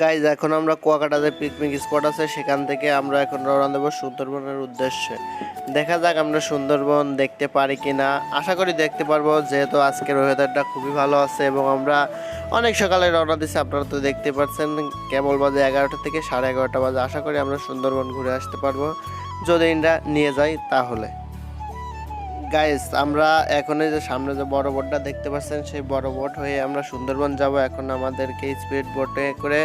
Guys এখন আমরা কুয়াকাটাতে picnic spot আছে, সেখান থেকে আমরা এখন রওনা দেবো সুন্দরবনের উদ্দেশ্যে। দেখা যাক আমরা সুন্দরবন দেখতে পারি কি না আশা করি দেখতে পারব, যেহেতু আজকের ওয়েদারটা খুবই ভালো আছে এবং আমরা অনেক সকালে রওনা দিচ্ছি আপনারা তো দেখতে পাচ্ছেন কেবল বাজে এগারোটা থেকে সাড়ে এগারোটা বাজে। আশা করি আমরা সুন্দরবন ঘুরে আসতে পারব। যদি ইন্ডা নিয়ে যাই তাহলে। গাইস আমরা এখন যে সামনে যে বড় বোটটা দেখতে পাচ্ছেন, সেই বড় বোট হয়ে আমরা সুন্দরবন যাব। এখন আমাদেরকে স্পিড বোটে করে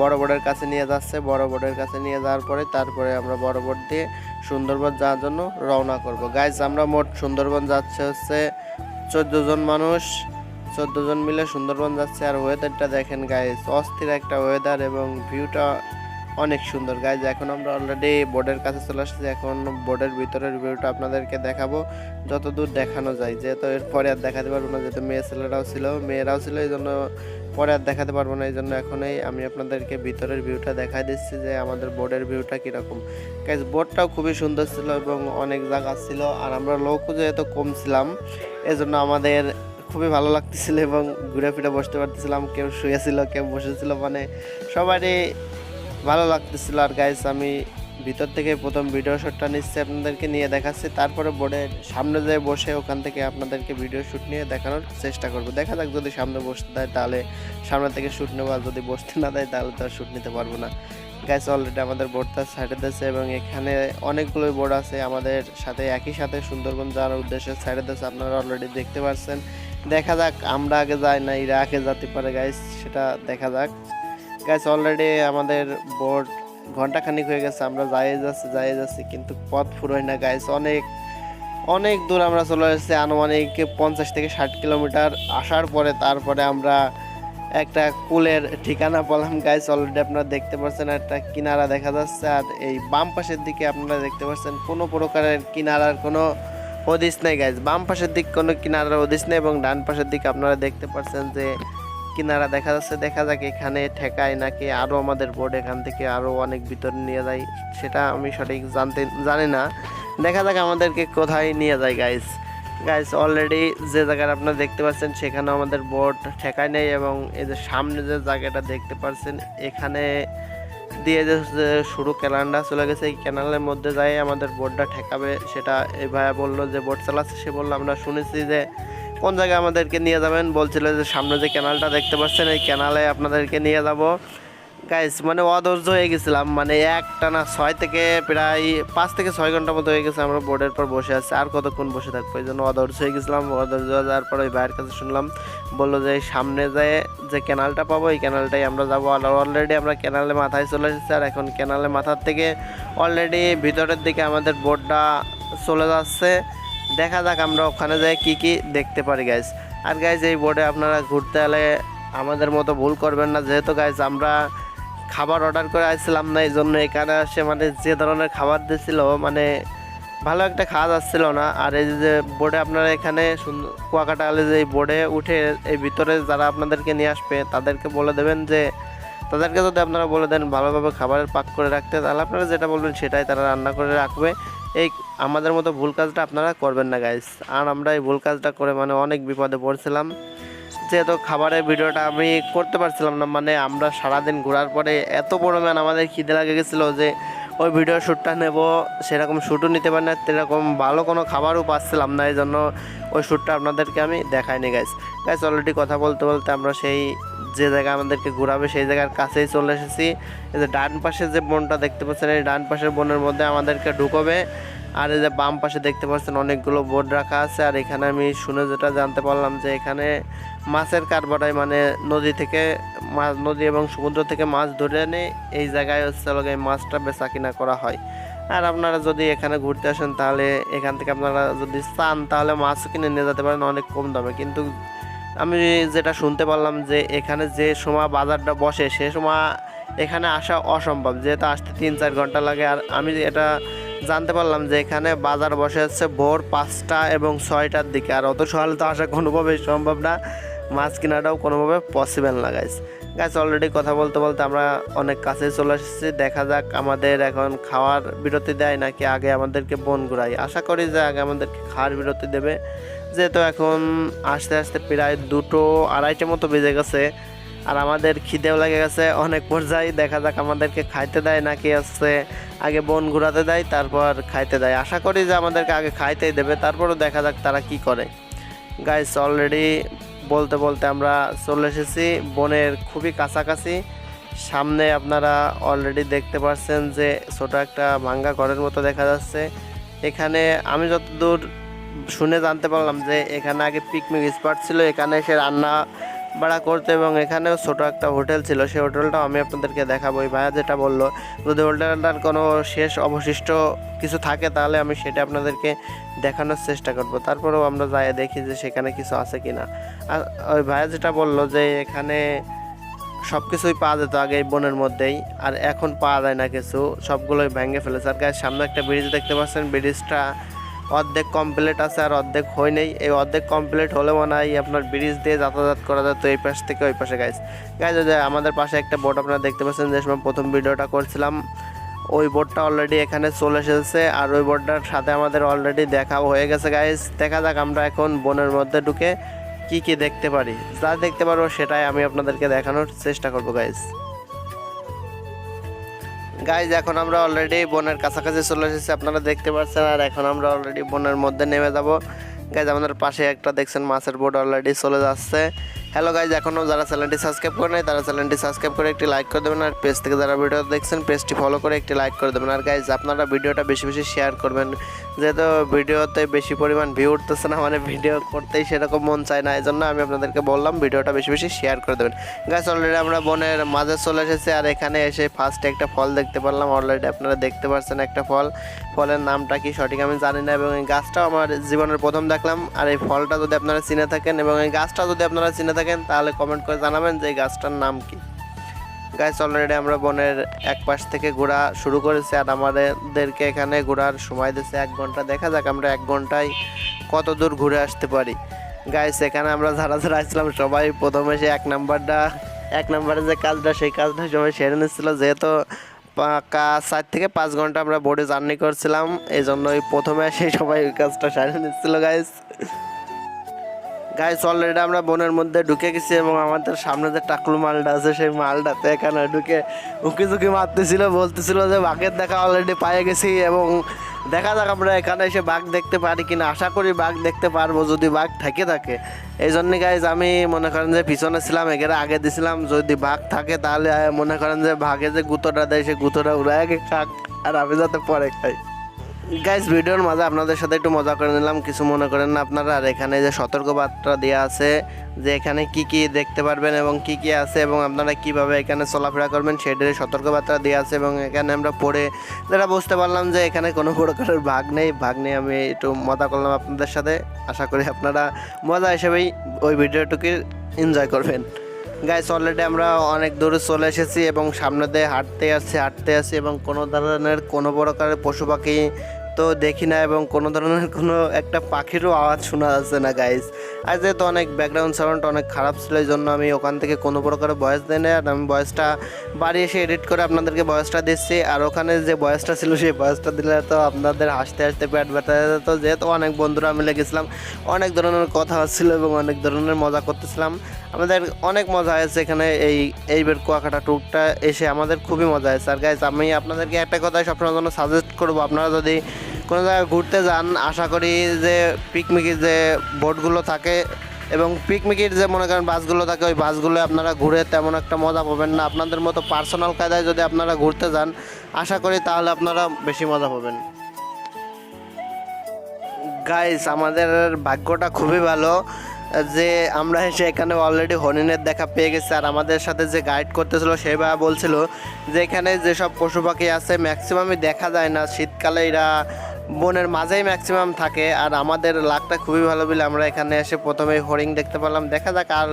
বড় বোটের কাছে নিয়ে যাচ্ছে। বড় বোটের কাছে নিয়ে যাওয়ার পরে তারপরে আমরা বড় বোট দিয়ে সুন্দরবন যাওয়ার জন্য রওনা করব। গাইস আমরা মোট সুন্দরবন যাচ্ছে হচ্ছে চোদ্দ জন মানুষ। চোদ্দ জন মিলে সুন্দরবন যাচ্ছে। আর ওয়েদারটা দেখেন গাইস অস্থির একটা ওয়েদার এবং ভিউটা অনেক সুন্দর। গাইজ এখন আমরা অলরেডি বোর্ডের কাছে চলে আসছি। এখন বোর্ডের ভিতরের ভিউটা আপনাদেরকে দেখাবো। যতদূর দেখানো যায়। যেহেতু এরপরে আর দেখাতে পারব না, যেহেতু মেয়ে ছেলেরাও ছিল। মেয়েরাও ছিল, এই জন্য পরে আর দেখাতে পারব না, এই জন্য এখনই আমি আপনাদেরকে ভিতরের ভিউটা দেখাই দিচ্ছি যে আমাদের বোর্ডের ভিউটা কীরকম। গাইজ বোর্ডটাও খুবই সুন্দর ছিল এবং অনেক জায়গা ছিল আর আমরা লোকও যেহেতু কম ছিলাম, এজন্য আমাদের খুবই ভালো লাগতেছিল এবং ঘুরে ফিরে বসতে পারতেছিলাম। কেউ শুয়েছিল, কেউ বসেছিল মানে সবারই ভালো লাগতেছিল আর গাইস আমি ভিতর থেকে প্রথম ভিডিও শ্যুটটা নিচ্ছি আপনাদেরকে নিয়ে দেখাচ্ছি। তারপরে বোর্ডের সামনে যেয়ে বসে ওখান থেকে আপনাদেরকে ভিডিও শ্যুট নিয়ে দেখানোর চেষ্টা করব। দেখা যাক যদি সামনে বসতে দেয় তাহলে সামনে থেকে শ্যুট নেব, আর যদি বসতে না দেয় তাহলে তো আর শ্যুট নিতে পারব না। গাইস অলরেডি আমাদের বোর্ডটা সাইডে দিয়েছে এবং এখানে অনেকগুলোই বোর্ড আছে আমাদের সাথে, একই সাথে সুন্দরবন যাওয়ার উদ্দেশ্যে সাইডে দিয়েছে, আপনারা অলরেডি দেখতে পাচ্ছেন দেখা যাক আমরা আগে যাই না, এরা আগে যেতে পারে গাইস সেটা দেখা যাক। গাইস অলরেডি আমাদের বোর্ড ঘণ্টা খানিক হয়ে গেছে, আমরা যাই যাচ্ছি যাই যাচ্ছি, কিন্তু পথ ফুরোয় না গাইস অনেক অনেক দূর আমরা চলে এসেছি, আনুমানিক পঞ্চাশ থেকে ষাট কিলোমিটার আসার পরে তারপরে আমরা একটা কুলের ঠিকানা পেলাম গাইস অলরেডি আপনারা দেখতে পাচ্ছেন একটা কিনারা দেখা যাচ্ছে, আর এই বাম পাশের দিকে আপনারা দেখতে পাচ্ছেন কোনো প্রকারের কিনারার কোনো হদিস নেই গাইস বাম পাশের দিক কোনো কিনারার হদিস নেই, এবং ডান পাশের দিকে আপনারা দেখতে পাচ্ছেন যে কিনারা দেখা যাচ্ছে, দেখা যাক এখানে ঠেকায় নাকি আরও আমাদের বোর্ড এখান থেকে আরও অনেক ভিতরে নিয়ে যায়, সেটা আমি সঠিক জানতে, জানি না। দেখা যাক আমাদেরকে কোথায় নিয়ে যায় গাইস গাইস অলরেডি যে জায়গাটা আপনারা দেখতে পাচ্ছেন, সেখানে আমাদের বোর্ড ঠেকায় নেই এবং এই যে সামনে যে জায়গাটা দেখতে পাচ্ছেন, এখানে দিয়ে যে শুরু ক্যানালটা চলে গেছে, এই ক্যানালের মধ্যে যাই আমাদের বোর্ডটা ঠেকাবে, সেটা এই ভাইয়া বলল যে বোর্ড চালাচ্ছে, সে বলল, আমরা শুনেছি যে কোন জায়গায় আমাদেরকে নিয়ে যাবেন? বলছিল যে সামনে যে ক্যানালটা দেখতে পাচ্ছেন, এই ক্যানালে আপনাদেরকে নিয়ে যাব। গাইস মানে অধৈর্য হয়ে গেছিলাম। মানে একটা না ছয় থেকে প্রায় পাঁচ থেকে ছয় ঘণ্টা মতো হয়ে গেছে আমরা বোর্ডের পর বসে আছি। আর কতক্ষণ বসে থাকব? এই জন্য অধৈর্য হয়ে গেছিলাম। অধৈর্য যাওয়ার পর ওই ভাইয়ের কাছে শুনলাম, বলল যে সামনে যেয়ে যে ক্যানালটা পাবো, এই ক্যানালটাই আমরা যাব। অলরেডি আমরা ক্যানালে মাথায় চলে এসেছি। আর এখন ক্যানালে মাথার থেকে অলরেডি ভিতরের দিকে আমাদের বোর্ডটা চলে যাচ্ছে। দেখা যাক আমরা ওখানে যাই কি কি দেখতে পারি গাইজ আর গাইজ এই বোর্ডে আপনারা ঘুরতে এলে আমাদের মতো ভুল করবেন না। যেহেতু গাইজ আমরা খাবার অর্ডার করে আসছিলাম না এই জন্য এখানে আসে মানে যে ধরনের খাবার দিছিল মানে ভালো একটা খাওয়া যাচ্ছিল না। আর এই যে বোর্ডে আপনারা এখানে কুয়াকাটা আলে যে এই বোর্ডে উঠে এই ভিতরে যারা আপনাদেরকে নিয়ে আসবে, তাদেরকে বলে দেবেন যে তাদেরকে যদি আপনারা বলে দেন ভালোভাবে খাবারের পাক করে রাখতে, তাহলে আপনারা যেটা বলবেন সেটাই তারা রান্না করে রাখবে। এই আমাদের মতো ভুল কাজটা আপনারা করবেন না গাইস আর আমরা এই ভুল কাজটা করে মানে অনেক বিপদে পড়ছিলাম। যেহেতু খাবারের ভিডিওটা আমি করতে পারছিলাম না মানে আমরা সারাদিন ঘোরার পরে এত পরিমাণ আমাদের খিদে লাগে গেছিল যে ওই ভিডিও শ্যুটটা নেব, সেরকম শ্যুটও নিতে পারি না, সেরকম ভালো কোনো খাবারও পাচ্ছিলাম না এই জন্য ওই শ্যুটটা আপনাদেরকে আমি দেখাইনি গাইস গাইস অলরেডি কথা বলতে বলতে আমরা সেই যে জায়গা আমাদেরকে ঘোরাবে, সেই জায়গার কাছেই চলে এসেছি। এই যে ডান পাশে যে বনটা দেখতে পাচ্ছেন, এই ডান পাশের বনের মধ্যে আমাদেরকে ঢুকবে। আর এই যে বাম পাশে দেখতে পাচ্ছেন, অনেকগুলো বোর্ড রাখা আছে। আর এখানে আমি শুনে যেটা জানতে পারলাম যে এখানে মাছের কারবারায় মানে নদী থেকে মাছ নদী এবং সমুদ্র থেকে মাছ ধরে এনে এই জায়গায় হচ্ছে গিয়ে মাছটা বেচা কিনা করা হয়। আর আপনারা যদি এখানে ঘুরতে আসেন, তাহলে এখান থেকে আপনারা যদি চান, তাহলে মাছও কিনে নিয়ে যেতে পারেন, অনেক কম দামে। কিন্তু আমি যেটা শুনতে পারলাম যে এখানে যে সময় বাজারটা বসে, সে সময় এখানে আসা অসম্ভব। যেহেতু আসতে তিন চার ঘণ্টা লাগে, আর আমি এটা জানতে পারলাম যে এখানে বাজার বসে হচ্ছে ভোর পাঁচটা এবং ছয়টার দিকে। আর অত সকালে তো আসা কোনোভাবেই সম্ভব না, মাছ কেনাটাও কোনোভাবে পসিবল না গাইস গাছ অলরেডি কথা বলতে বলতে আমরা অনেক কাছে চলে এসেছি। দেখা যাক আমাদের এখন খাওয়ার বিরতি দেয় নাকি আগে আমাদেরকে বন ঘুরাই আশা করি যে আগে আমাদেরকে খাওয়ার বিরতি দেবে। যেহেতু এখন আস্তে আস্তে প্রায় দুটো আড়াইটে মতো বেজে গেছে, আর আমাদের খিদেও লেগে গেছে। অনেক পর্যায়ে দেখা যাক আমাদেরকে খাইতে দেয় নাকি হচ্ছে আগে বন ঘুরাতে দেয়, তারপর খাইতে দেয়। আশা করি যে আমাদেরকে আগে খাইতেই দেবে, তারপরও দেখা যাক তারা কি করে। গাইস অলরেডি বলতে বলতে আমরা চলে এসেছি বনের খুবই কাছাকাছি। সামনে আপনারা অলরেডি দেখতে পাচ্ছেন যে ছোট একটা ভাঙ্গা ঘরের মতো দেখা যাচ্ছে। এখানে আমি যতদূর শুনে জানতে পারলাম যে এখানে আগে পিকনিক স্পট ছিল, এখানে এসে রান্না বাড়া করতে এবং এখানেও ছোটো একটা হোটেল ছিল। সেই হোটেলটাও আমি আপনাদেরকে দেখাবো। ওই ভাইয়া যেটা বলল, যদি হোটেলটার কোনো শেষ অবশিষ্ট কিছু থাকে তাহলে আমি সেটা আপনাদেরকে দেখানোর চেষ্টা করব। তারপরেও আমরা যাই দেখি যে সেখানে কিছু আছে কি না আর ওই ভাইয়া যেটা বলল যে এখানে সব কিছুই পাওয়া যেত আগে বনের মধ্যেই, আর এখন পাওয়া যায় না কিছু। সবগুলোই ভেঙে ফেলেছে। আর গায়ের সামনে একটা ব্রিজ দেখতে পাচ্ছেন। ব্রিজটা অর্ধেক কমপ্লিট আছে আর অর্ধেক হয় নাই। এই অর্ধেক কমপ্লিট হলে মনে হয় আপনার ব্রিজ দিয়ে যাতায়াত করা যায় তো এই পাশ থেকে ওই পাশে গাইজ যে আমাদের পাশে একটা বোট আপনারা দেখতে পাচ্ছেন, যে সময় প্রথম ভিডিওটা করছিলাম, ওই বোটটা অলরেডি এখানে চলে এসেছে আর ওই বোটটার সাথে আমাদের অলরেডি দেখা হয়ে গেছে গাইজ দেখা যাক আমরা এখন বনের মধ্যে ঢুকে কি কি দেখতে পারি। যা দেখতে পারব সেটাই আমি আপনাদেরকে দেখানোর চেষ্টা করব গাইস গাইজ এখন আমরা অলরেডি বনের কাছাকাছি চলে এসেছি, আপনারা দেখতে পাচ্ছেন, আর এখন আমরা অলরেডি বনের মধ্যে নেমে যাব। গাইজ আমাদের পাশে একটা দেখছেন, মাছের বোর্ড অলরেডি চলে যাচ্ছে। হ্যালো গাইজ এখনও যারা চ্যানেলটি সাবস্ক্রাইব করে নেয় তারা চ্যানেলটি সাবস্ক্রাইব করে একটি লাইক করে দেবেন, আর পেজ থেকে যারা ভিডিও দেখছেন পেজটি ফলো করে একটি লাইক করে দেবেন। আর গাইজ আপনারা ভিডিওটা বেশি বেশি শেয়ার করবেন। যেহেতু ভিডিওতে বেশি পরিমাণ ভিউ উঠতেছে না মানে ভিডিও করতেই সেরকম মন চায় না এই জন্য আমি আপনাদেরকে বললাম ভিডিওটা বেশি বেশি শেয়ার করে দেবেন। গাছ অলরেডি আমরা বনের মাঝে চলে এসেছি আর এখানে এসে ফার্স্টে একটা ফল দেখতে পারলাম। অলরেডি আপনারা দেখতে পাচ্ছেন একটা ফল। ফলের নামটা কি সঠিক আমি জানি না এবং এই গাছটাও আমার জীবনের প্রথম দেখলাম। আর এই ফলটা যদি আপনারা চিনে থাকেন এবং এই গাছটা যদি আপনারা চিনে থাকেন, তাহলে কমেন্ট করে জানাবেন যে এই গাছটার নাম কি। গাছ অলরেডি আমরা বনের এক পাশ থেকে ঘোরা শুরু করেছি আর আমাদেরকে এখানে ঘোরার সময় দিচ্ছে এক ঘণ্টা। দেখা যাক আমরা এক ঘন্টায় কত দূর ঘুরে আসতে পারি। গাইস এখানে আমরা যারা যারা আসছিলাম, সবাই প্রথমে সে এক নাম্বারটা, এক নাম্বারে যে কাজটা, সেই কাজটা সবাই সেরে নিচ্ছিল। যেহেতু পাকা চার থেকে পাঁচ ঘণ্টা আমরা বোর্ডে জার্নি করছিলাম এই জন্য ওই প্রথমে সেই সবাই ওই কাজটা সেরে নিচ্ছিল গাইস গাইস অলরেডি আমরা বনের মধ্যে ঢুকে গেছি এবং আমাদের সামনে যে টাকলু মালটা আছে, সেই মালটাতে এখানে ঢুকে উকি ঝুঁকি মারতেছিল, বলতেছিল যে বাঘের দেখা অলরেডি পায়ে গেছি এবং দেখা যাক আমরা এখানে এসে বাঘ দেখতে পারি কিনা। আশা করি বাঘ দেখতে পারব যদি বাঘ থাকে থাকে। এই জন্য গাইজ আমি মনে করেন যে পিছনে ছিলাম এখানে আগে দিছিলাম। যদি বাঘ থাকে তাহলে, মনে করেন যে বাঘে যে গুঁতোটা দেয় সে গুঁতোটা উড়ায় খাক, আর আমি যাতে পরে খাই। গাইজ ভিডিওর মাঝে আপনাদের সাথে একটু মজা করে নিলাম, কিছু মনে করেন না আপনারা। আর এখানে যে সতর্কবার্তা দেওয়া আছে, যে এখানে কি কি দেখতে পারবেন এবং কি কি আছে এবং আপনারা কীভাবে এখানে চলাফেরা করবেন সেটার সতর্কবার্তা দেওয়া আছে এবং এখানে আমরা পড়ে যেটা বুঝতে পারলাম যে এখানে কোনো প্রকারের ভাগ নেই। ভাগ নেই আমি একটু মজা করলাম আপনাদের সাথে। আশা করি আপনারা মজা হিসেবেই ওই ভিডিওটুকু এনজয় করবেন। গাইস অলরেডি আমরা অনেক দূরে চলে এসেছি এবং সামনে দিয়ে হাঁটতে আসছি হাঁটতে আসছি এবং কোনো ধরনের কোনো প্রকারের পশু পাখি তো দেখি না এবং কোনো ধরনের কোনো একটা পাখিরও আওয়াজ শোনা যাচ্ছে না গাইস আর যেহেতু অনেক ব্যাকগ্রাউন্ড সাউন্ড অনেক খারাপ ছিল, এই জন্য আমি ওখান থেকে কোনো প্রকারের ভয়েস দেয় না আর আমি ভয়েসটা বাড়ি এসে এডিট করে আপনাদেরকে ভয়েসটা দিচ্ছি। আর ওখানে যে ভয়েসটা ছিল, সেই ভয়েসটা দিলে তো আপনাদের হাসতে হাসতে পেট ব্যথা যেত। যেহেতু অনেক বন্ধুরা মিলে গেছিলাম, অনেক ধরনের কথা হচ্ছিল এবং অনেক ধরনের মজা করতেছিলাম। আমাদের অনেক মজা হয়েছে এখানে এই এইবার কুয়াকাটা ট্যুরটা এসে। আমাদের খুবই মজা হয়েছে। আর গাইজ আমি আপনাদেরকে একটা কথাই সবসময় জন্য সাজেস্ট করব। আপনারা যদি কোনো জায়গায় ঘুরতে যান, আশা করি যে পিকনিকের যে বোটগুলো থাকে এবং পিকনিকের যে মনে করেন বাসগুলো থাকে, ওই বাসগুলো আপনারা ঘুরে তেমন একটা মজা পাবেন না। আপনাদের মতো পার্সোনাল কায়দায় যদি আপনারা ঘুরতে যান, আশা করি তাহলে আপনারা বেশি মজা পাবেন। গাইস আমাদের ভাগ্যটা খুবই ভালো যে আমরা এসে এখানে অলরেডি হরিণের দেখা পেয়ে গেছি। আর আমাদের সাথে যে গাইড করতেছিল সেই ভাই বলছিল যে এখানে যেসব পশু পাখি আছে ম্যাক্সিমামই দেখা যায় না। শীতকালে এরা বনের মাঝেই ম্যাক্সিমাম থাকে আর আমাদের লাকটা খুবই ভালো বলে আমরা এখানে এসে প্রথমে হরিং দেখতে পেলাম। দেখা যাক আর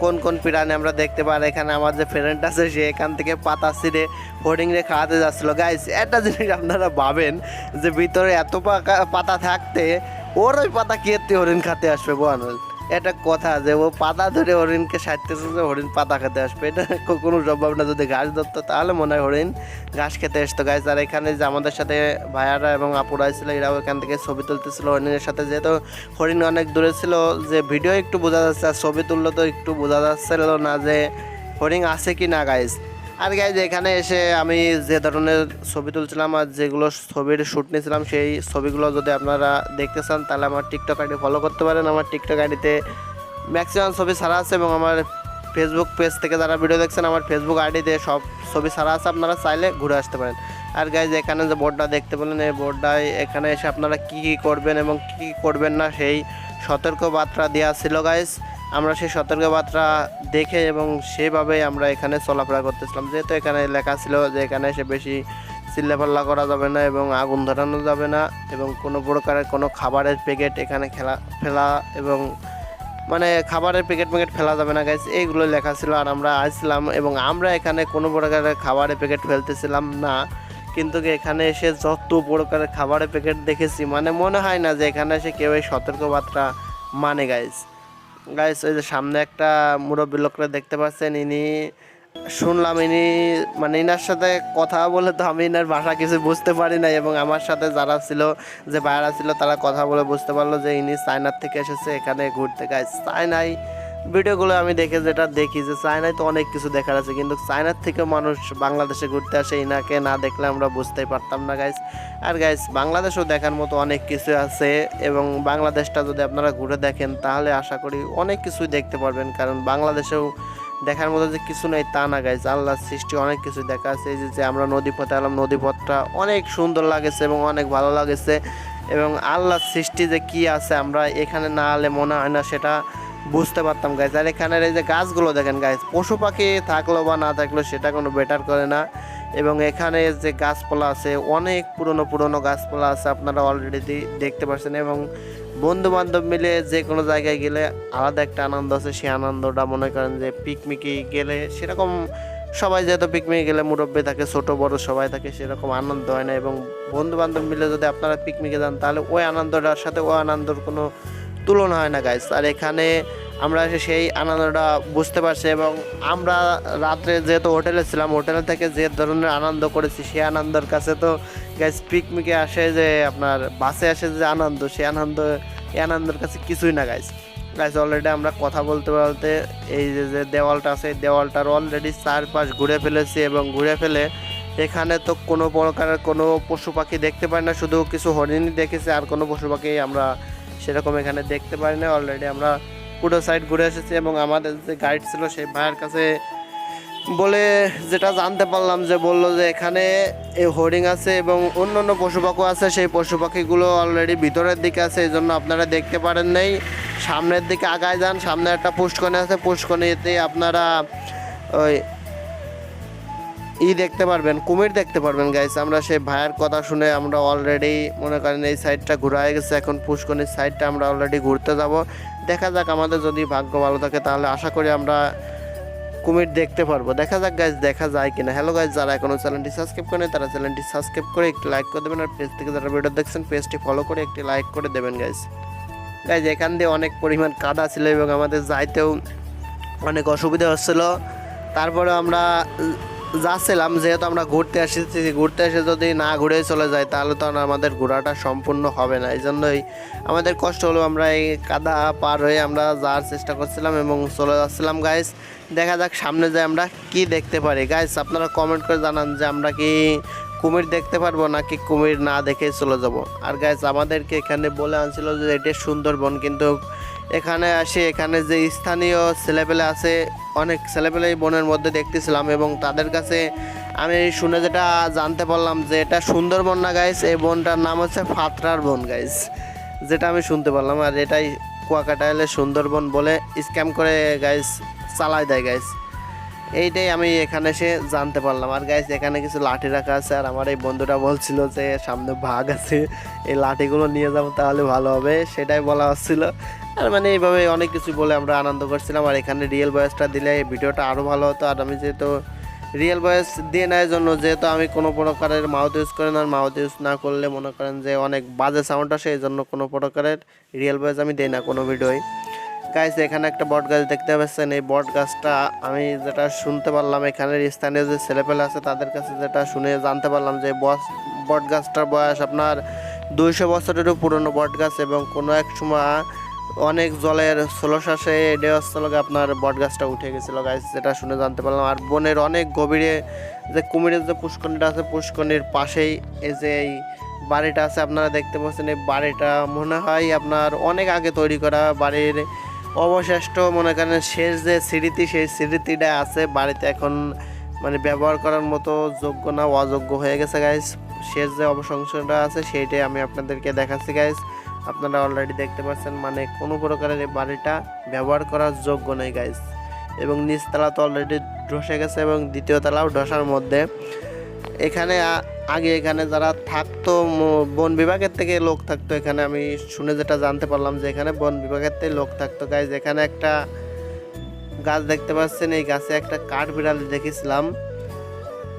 কোন কোন প্রাণী আমরা দেখতে পাই। এখানে আমার যে ফ্রেন্ড আছে, সে এখান থেকে পাতা ছিঁড়ে হরিং রে খাওয়াতে যাচ্ছিল। গাইস একটা জিনিস আপনারা ভাবেন যে ভিতরে এত পাতা থাকতে ওর ওই পাতা খেতে হরিণ খাতে আসবে বোন এটা কথা যে ও পাতা ধরে হরিণকে সাজতেছে যে হরিণ পাতা খেতে আসবে। এটা কোনো সম্ভব না যদি ঘাস ধরতো, তাহলে মনে হয় হরিণ ঘাস খেতে আসতো। গাইস আর এখানে যে আমাদের সাথে ভাইয়ারা এবং আপুরা ছিল, এরাও এখান থেকে ছবি তুলতেছিল হরিণের সাথে। যেহেতু হরিণ অনেক দূরে ছিল, যে ভিডিও একটু বোঝা যাচ্ছে, আর ছবি তুললে তো একটু বোঝা যাচ্ছিল না যে হরিণ আছে কি না গাইজ আর গাইজ এখানে এসে আমি যে ধরনের ছবি তুলছিলাম আর যেগুলো ছবির শ্যুট নিয়েছিলাম, সেই ছবিগুলো যদি আপনারা দেখতে চান, তাহলে আমার টিকটক আইডি ফলো করতে পারেন। আমার টিকটক আইডিতে ম্যাক্সিমাম ছবি ছাড়া আছে এবং আমার ফেসবুক পেজ থেকে যারা ভিডিও দেখছেন, আমার ফেসবুক আইডিতে সব ছবি ছাড়া আছে, আপনারা চাইলে ঘুরে আসতে পারেন। আর গাইজ এখানে যে বোর্ডটা দেখতে পেলেন, এই বোর্ডটায় এখানে এসে আপনারা কী কী করবেন এবং কী কী করবেন না, সেই সতর্ক বার্তা দেওয়া ছিল গাইজ আমরা সেই সতর্ক বার্তা দেখে এবং সেভাবেই আমরা এখানে চলাফেরা করতেছিলাম। যেহেতু এখানে লেখা ছিল যে এখানে এসে বেশি চিল্লাপাল্লা করা যাবে না এবং আগুন ধরানো যাবে না এবং কোনো প্রকারের কোনো খাবারের প্যাকেট এখানে খেলা, ফেলা এবং মানে খাবারের প্যাকেট প্যাকেট ফেলা যাবে না গাইজ এইগুলো লেখা ছিল আর আমরা আসছিলাম এবং আমরা এখানে কোনো প্রকারের খাবারের প্যাকেট ফেলতেছিলাম না। কিন্তু এখানে এসে যত প্রকারের খাবারের প্যাকেট দেখেছি মানে মনে হয় না যে এখানে এসে কেউ এই সতর্কবার্তা মানে গাইজ গাইজ ওই যে সামনে একটা মুরব্বী লোকরা দেখতে পাচ্ছেন, ইনি শুনলাম ইনি মানে ইনার সাথে কথা বলে তো আমি ইনার ভাষা কিছু বুঝতে পারি নাই এবং আমার সাথে যারা ছিল, যে বাইরা ছিল তারা কথা বলে বুঝতে পারল যে ইনি চায়নার থেকে এসেছে এখানে ঘুরতে। গাইস চায়নায় ভিডিওগুলো আমি দেখে যেটা দেখি যে চায়নায় তো অনেক কিছু দেখার আছে, কিন্তু চায়নার থেকে মানুষ বাংলাদেশে ঘুরতে আসে ইনাকে না দেখলে আমরা বুঝতেই পারতাম না গাইস আর গাইস বাংলাদেশেও দেখার মতো অনেক কিছু আছে এবং বাংলাদেশটা যদি আপনারা ঘুরে দেখেন, তাহলে আশা করি অনেক কিছুই দেখতে পারবেন, কারণ বাংলাদেশেও দেখার মতো যে কিছু নেই তা না গাইজ আল্লাহর সৃষ্টি অনেক কিছু দেখা আছে, এই যে আমরা নদী পথে এলাম নদী পথটা অনেক সুন্দর লাগেছে এবং অনেক ভালো লাগেছে এবং আল্লাহর সৃষ্টি যে কি আছে, আমরা এখানে না হলে মনে হয় না সেটা বুঝতে পারতাম গাইজ আর এখানের এই যে গাছগুলো দেখেন গাইজ পশু পাখি থাকল বা না থাকল সেটা কোনো বেটার করে না। এবং এখানে যে গাছপালা আছে, অনেক পুরনো পুরনো গাছপালা আছে আপনারা অলরেডি দেখতে পাচ্ছেন এবং বন্ধু বান্ধব মিলে যে কোনো জায়গায় গেলে আলাদা একটা আনন্দ আছে, সেই আনন্দটা মনে করেন যে পিকনিকে গেলে সেরকম সবাই যেহেতু পিকনিকে গেলে মুরব্বী থাকে, ছোট, বড় সবাই থাকে, সেরকম আনন্দ হয় না। এবং বন্ধু বান্ধব মিলে যদি আপনারা পিকনিকে যান, তাহলে ওই আনন্দটার সাথে ওই আনন্দর কোনো তুলনা হয় না গাইস আর এখানে আমরা সেই আনন্দটা বুঝতে পারছি এবং আমরা রাত্রে যেহেতু হোটেলে ছিলাম, হোটেল থেকে যে ধরনের আনন্দ করেছি, সেই আনন্দের কাছে তো গাইস পিকনিকে আসে যে আপনার বাসে আসে যে আনন্দ, সেই আনন্দ, এই আনন্দের কাছে কিছুই না গাইস গাইস অলরেডি আমরা কথা বলতে বলতে এই যে যে দেওয়ালটা আছে, এই দেওয়ালটার অলরেডি চারপাশ ঘুরে ফেলেছি এবং ঘুরে ফেলে এখানে তো কোনো প্রকারের কোনো পশু পাখি দেখতে পাই না, শুধু কিছু হরিণই দেখেছি, আর কোনো পশু পাখি আমরা সেরকম এখানে দেখতে পারি না অলরেডি আমরা পুরো সাইড ঘুরে এসেছি এবং আমাদের যে গাইড ছিল সেই ভাইয়ের কাছে বলে যেটা জানতে পারলাম যে বলল যে এখানে এই হোর্ডিং আছে এবং অন্য অন্য পশু পাখি আছে, সেই পশু পাখিগুলো অলরেডি ভিতরের দিকে আছে, এই জন্য আপনারা দেখতে পারেন নেই। সামনের দিকে আগায় যান, সামনে একটা পুষ্কনি আছে পুষ্কনিতে আপনারা ওই ই দেখতে পারবেন, কুমির দেখতে পারবেন গাইস আমরা সেই ভাইয়ের কথা শুনে আমরা অলরেডি মনে করেন এই সাইডটা ঘোরা হয়ে গেছে। এখন পুষ্কনির সাইডটা আমরা অলরেডি ঘুরতে যাব। দেখা যাক আমাদের যদি ভাগ্য ভালো থাকে, তাহলে আশা করি আমরা কুমির দেখতে পারব। দেখা যাক গাইজ দেখা যায় কিনা। হ্যালো গাইজ যারা এখনও চ্যানেলটি সাবস্ক্রাইব করেন, তারা চ্যানেলটি সাবস্ক্রাইব করে একটি লাইক করে দেবেন। আর পেজ থেকে যারা ভিডিও দেখছেন পেজটি ফলো করে একটি লাইক করে দেবেন গাইজ গাইজ এখান দিয়ে অনেক পরিমাণ কাদা ছিল এবং আমাদের যাইতেও অনেক অসুবিধা হচ্ছিল। তারপরে আমরা যাচ্ছিলাম, যেহেতু আমরা ঘুরতে এসেছি ঘুরতে এসে যদি না ঘুরে চলে যাই, তাহলে তো আমাদের ঘোরাটা সম্পূর্ণ হবে না। এই জন্যই আমাদের কষ্ট হলো, আমরা এই কাদা পার হয়ে আমরা যাওয়ার চেষ্টা করছিলাম এবং চলে যাচ্ছিলাম। গাইস দেখা যাক সামনে যে আমরা কি দেখতে পারি। গাইস আপনারা কমেন্ট করে জানান যে আমরা কি কুমির দেখতে পারব নাকি কুমির না দেখে চলে যাব। আর গাইস আমাদেরকে এখানে বলে আনছিল যে এটা সুন্দরবন, কিন্তু এখানে আসে, এখানে যে স্থানীয় ছেলেপেলে আছে, অনেক ছেলেপেলে বনের মধ্যে দেখতেছিলাম এবং তাদের কাছে আমি শুনে যেটা জানতে পারলাম যে এটা সুন্দরবন না গাইস এই বনটার নাম হচ্ছে ফাতরার বন গাইস যেটা আমি শুনতে পারলাম আর এটাই কুয়াকাটা এলে সুন্দরবন বলে স্ক্যাম করে গাইস চালায় দেয় গাইস এইটাই আমি এখানে এসে জানতে পারলাম। আর গাইস এখানে কিছু লাঠি রাখা আছে আর আমার এই বন্ধুটা বলছিল যে সামনে ভাগ আছে, এই লাঠিগুলো নিয়ে যাব তাহলে ভালো হবে, সেটাই বলা হচ্ছিল। আর মানে এইভাবে অনেক কিছু বলে আমরা আনন্দ করছিলাম, আর এখানে রিয়েল বয়েসটা দিলে ভিডিওটা আরও ভালো হতো। আর আমি যেহেতু রিয়েল বয়েস দিয়ে নেওয়ার জন্য যেহেতু আমি কোনো প্রকারের মাউথ ইউজ করি না, আর মাউথ ইউজ না করলে মনে করেন যে অনেক বাজে সাউন্ড আসে এই জন্য কোনো প্রকারের রিয়েল ভয়েস আমি দিই না কোনো ভিডিওই গাইস এখানে একটা বট গাছ দেখতে পাচ্ছেন। এই বট গাছটা আমি যেটা শুনতে পারলাম, এখানের স্থানীয় যে ছেলেপেলে আছে, তাদের কাছে যেটা শুনে জানতে পারলাম যে বস, বট গাছটার বয়স আপনার দুইশো বছরেরও পুরনো বট গাছ এবং কোনো এক সময় অনেক জলের শ্বাসে এটা হচ্ছে লগে আপনার বট গাছটা উঠে গেছিল গাছ যেটা শুনে জানতে পারলাম। আর বনের অনেক গভীরে যে কুমিরের যে পুষ্করণীটা আছে, পুষ্করণীর পাশেই এই যে এই বাড়িটা আছে, আপনারা দেখতে পাচ্ছেন এই বাড়িটা। মনে হয় আপনার অনেক আগে তৈরি করা বাড়ির অবশিষ্ট, মনে করেন শেষ যে স্মৃতি, সেই স্মৃতিটা আছে বাড়িতে এখন। মানে ব্যবহার করার মতো যোগ্য না, অযোগ্য হয়ে গেছে গাইস শেষ যে অবশংসটা আছে, সেইটাই আমি আপনাদেরকে দেখাচ্ছি গাইস আপনারা অলরেডি দেখতে পাচ্ছেন মানে কোনো প্রকারের এই বাড়িটা ব্যবহার করার যোগ্য নেই গাইস এবং নিচতলা তো অলরেডি ধসে গেছে এবং দ্বিতীয় তলাও ধসার মধ্যে। এখানে আগে এখানে যারা থাকতো বন বিভাগের থেকে লোক থাকতো, এখানে আমি শুনে যেটা জানতে পারলাম যে এখানে বন বিভাগের থেকে লোক থাকতো গাইজ এখানে একটা গাছ দেখতে পাচ্ছেন, এই গাছে একটা কাঠ বিড়ালি দেখেছিলাম।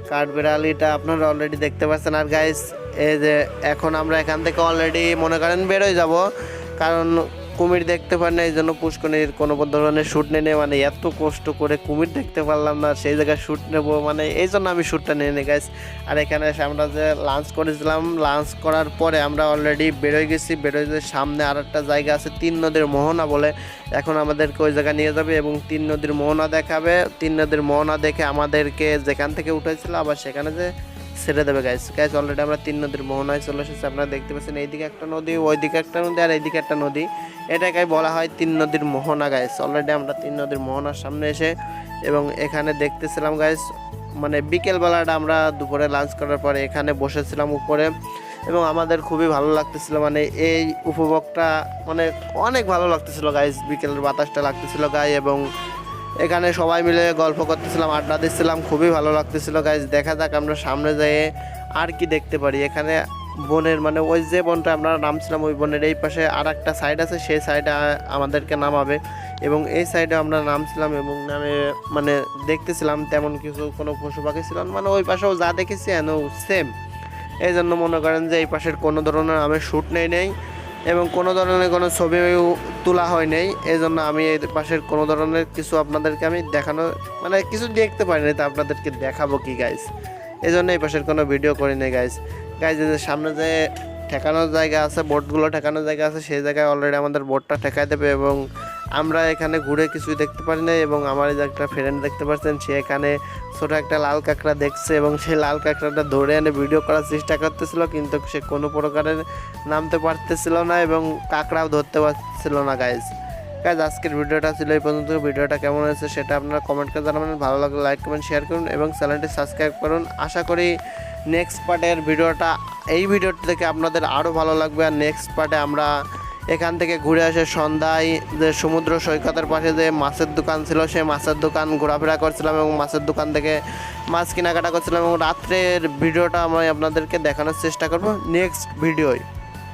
কাঠ বিড়ালিটা আপনারা অলরেডি দেখতে পাচ্ছেন। আর গাইস এই যে এখন আমরা এখান থেকে অলরেডি মনে করেন বেরোয় যাব। কারণ কুমির দেখতে পার না, এই জন্য পুষ্কনির কোনো ধরনের শ্যুট নিয়ে মানে এত কষ্ট করে কুমির দেখতে পারলাম না, সেই জায়গায় শ্যুট নেব। মানে এই জন্য আমি শ্যুটটা নিয়ে নিই গাইস আর এখানে এসে আমরা যে লাঞ্চ করেছিলাম লাঞ্চ করার পরে আমরা অলরেডি বেরোয় গেছি। বেরোয় যে সামনে আর একটা জায়গা আছে, তিন নদীর মোহনা বলে। এখন আমাদেরকে ওই জায়গায় নিয়ে যাবে এবং তিন নদীর মোহনা দেখাবে। তিন নদীর মোহনা দেখে আমাদেরকে যেখান থেকে উঠেছিল, আবার সেখানে যে ছেড়ে দেবে গাইস গাইস অলরেডি আমরা তিন নদীর মোহনায় চলে এসেছি। আপনারা দেখতে পাচ্ছেন এইদিকে একটা নদী, ওইদিকে একটা নদী, আর এইদিকে একটা নদী। এটাকে বলা হয় তিন নদীর মোহনা গাইস অলরেডি আমরা তিন নদীর মোহনার সামনে এসে এবং এখানে দেখতেছিলাম গাইস মানে বিকেলবেলাটা আমরা দুপুরে লাঞ্চ করার পরে এখানে বসেছিলাম উপরে এবং আমাদের খুবই ভালো লাগতেছিল। মানে এই উপভোগটা মানে অনেক ভালো লাগতেছিল গাইস বিকেলের বাতাসটা লাগতেছিল গায়ে এবং এখানে সবাই মিলে গল্প করতেছিলাম, আড্ডা দিচ্ছিলাম, খুবই ভালো লাগতেছিল। গাইজ দেখা যাক আমরা সামনে যেয়ে আর কি দেখতে পারি। এখানে বনের মানে ওই যে বনটা আমরা নামছিলাম, ওই বনের এই পাশে আর একটা সাইড আছে, সেই সাইডে আমাদেরকে নামাবে। এবং এই সাইডে আমরা নামছিলাম এবং নামে মানে দেখতেছিলাম তেমন কিছু কোনো পশু পাখি ছিল মানে ওই পাশেও যা দেখেছি এন সেম এই জন্য মনে করেন যে এই পাশের কোনো ধরনের আমি শ্যুট নেই নেই। এবং কোনো ধরনের কোনো ছবি তোলা হয় নাই। এই জন্য আমি এই পাশের কোনো ধরনের কিছু আপনাদেরকে আমি দেখানো মানে কিছু দেখতে পারিনি, তো আপনাদেরকে দেখাবো কি গাইজ এই জন্য এই পাশের কোনো ভিডিও করিনি গাইস গাইজ যে সামনে যে ঠেকানোর জায়গা আছে বোর্ডগুলো ঠেকানোর জায়গা আছে, সেই জায়গায় অলরেডি আমাদের বোর্ডটা ঠেকাই দেবে এবং আমরা এখানে ঘুরে কিছুই দেখতে পারি না এবং আমার একটা ফ্রেন্ড দেখতে পাচ্ছেন সে এখানে ছোটো একটা লাল কাঁকড়া দেখছে এবং সেই লাল কাঁকড়াটা ধরে এনে ভিডিও করার চেষ্টা করতেছিল, কিন্তু সে কোনো প্রকারের নামতে পারতেছিল না এবং কাঁকড়াও ধরতে পারছিল না গাইজ গাইজ আজকের ভিডিওটা ছিল এই পর্যন্ত। ভিডিওটা কেমন হয়েছে সেটা আপনারা কমেন্ট করে জানাবেন। ভালো লাগলে লাইক কমেন্ট শেয়ার করুন এবং চ্যানেলটি সাবস্ক্রাইব করুন। আশা করি নেক্সট পার্টের ভিডিওটা, এই ভিডিওটা থেকে আপনাদের আরও ভালো লাগবে। আর নেক্সট পার্টে আমরা এখান থেকে ঘুরে আসে সন্ধ্যায় যে সমুদ্র সৈকতের পাশে যে মাছের দোকান ছিল সে মাছের দোকান ঘোরাফেরা করছিলাম এবং মাছের দোকান থেকে মাছ কেনাকাটা করছিলাম এবং রাত্রের ভিডিওটা আমি আপনাদেরকে দেখানোর চেষ্টা করব। নেক্সট ভিডিওয়।